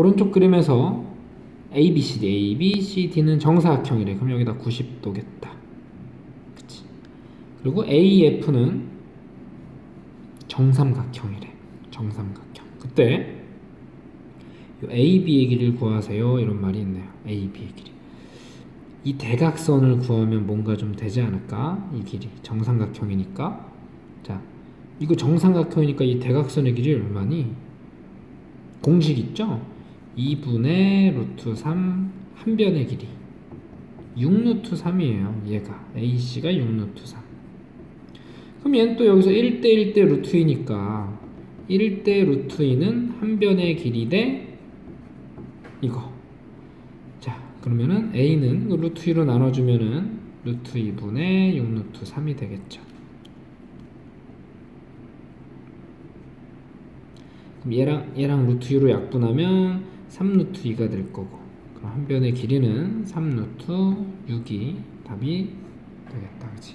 오른쪽 그림에서 A, B, C, D, A, B, C, D는 정사각형이래. 그럼 여기다 90도겠다. 그치? 그리고 A, F는 정삼각형이래. 정삼각형. 그때 요 A, B의 길이를 구하세요. 이런 말이 있네요. A, B의 길이. 이 대각선을 구하면 뭔가 좀 되지 않을까? 이 길이 정삼각형이니까. 자, 이거 정삼각형이니까 이 대각선의 길이 얼마니? 공식 있죠? 2분의 루트 3 한 변의 길이 6루트 3이에요 얘가. AC가 6루트 3 그럼 얘는 또 여기서 1대 1대 루트 2니까 1대 루트 2는 한 변의 길이 대 이거. 자 그러면은 A는 그 루트 2로 나눠주면은 루트 2분의 6루트 3이 되겠죠. 그럼 얘랑 얘랑 루트 2로 약분하면 3루트 2가 될 거고. 그럼 한 변의 길이는 3루트 6이 답이 되겠다. 그치